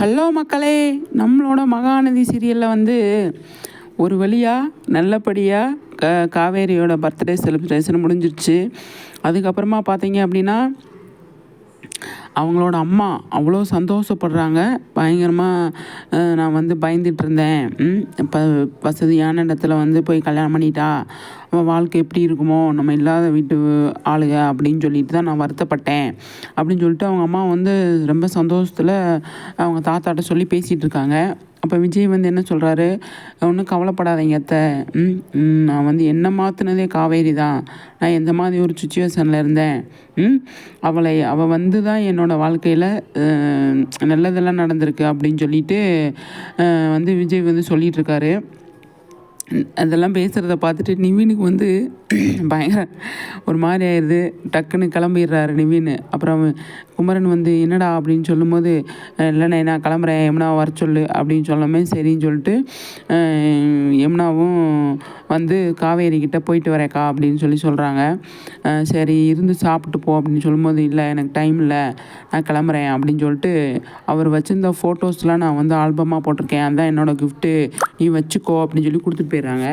Hello மக்களே நம்மளோட மகாநதி சீரியலில் வந்து ஒரு வழியாக நல்லபடியாக க காவேரியோட பர்த்டே செலிப்ரேஷன் முடிஞ்சிருச்சு. அதுக்கப்புறமா பார்த்தீங்க அப்படின்னா அவங்களோட அம்மா அவ்வளோ சந்தோஷப்படுறாங்க. பயங்கரமாக நான் வந்து பயந்துட்டு இருந்தேன். இப்போ வசதியான இடத்துல வந்து போய் கல்யாணம் பண்ணிட்டா அவன் வாழ்க்கை எப்படி இருக்குமோ நம்ம இல்லாத வீட்டு ஆளுக அப்படின்னு சொல்லிட்டு தான் நான் வருத்தப்பட்டேன். அப்படின்னு சொல்லிட்டு அவங்க அம்மா வந்து ரொம்ப சந்தோஷத்தில் அவங்க தாத்தாட்ட சொல்லி பேசிகிட்டு இருக்காங்க. அப்போ விஜய் வந்து என்ன சொல்கிறாரு ஒன்றும் கவலைப்படாதீங்க அத்தை. ம், நான் வந்து என்ன மாற்றினதே காவேரி தான். நான் எந்த மாதிரி ஒரு சுச்சுவேஷனில் இருந்தேன். ம், அவளை அவள் வந்து தான் என்னோடய வாழ்க்கையில் நல்லதெல்லாம் நடந்திருக்கு அப்படின்னு சொல்லிட்டு வந்து விஜய் வந்து சொல்லிகிட்ருக்காரு அதெல்லாம் பேசுகிறத பார்த்துட்டு நிவினுக்கு வந்து பயங்கர ஒரு மாதிரி ஆயிடுது டக்குன்னு கிளம்பிடுறாரு நிவீன். அப்புறம் குமரன் வந்து என்னடா? அப்படின்னு சொல்லும்போது இல்லைண்ணே நான் கிளம்புறேன். யமுனா வர சொல்லு. அப்படின்னு சொல்லாமே சரின்னு சொல்லிட்டு யமுனாவும் வந்து காவேரி கிட்டே போயிட்டு வரேக்கா அப்படின்னு சொல்லி சொல்கிறாங்க சரி இருந்து சாப்பிட்டு போ அப்படின்னு சொல்லும்போது இல்லை எனக்கு டைம் இல்லை. நான் கிளம்புறேன் அப்படின்னு சொல்லிட்டு அவர் வச்சிருந்த ஃபோட்டோஸ்லாம் நான் வந்து ஆல்பமாக போட்டிருக்கேன். அதான் என்னோட கிஃப்ட்டு நீ வச்சுக்கோ அப்படின்னு சொல்லி கொடுத்துட்டு போயிடுறாங்க.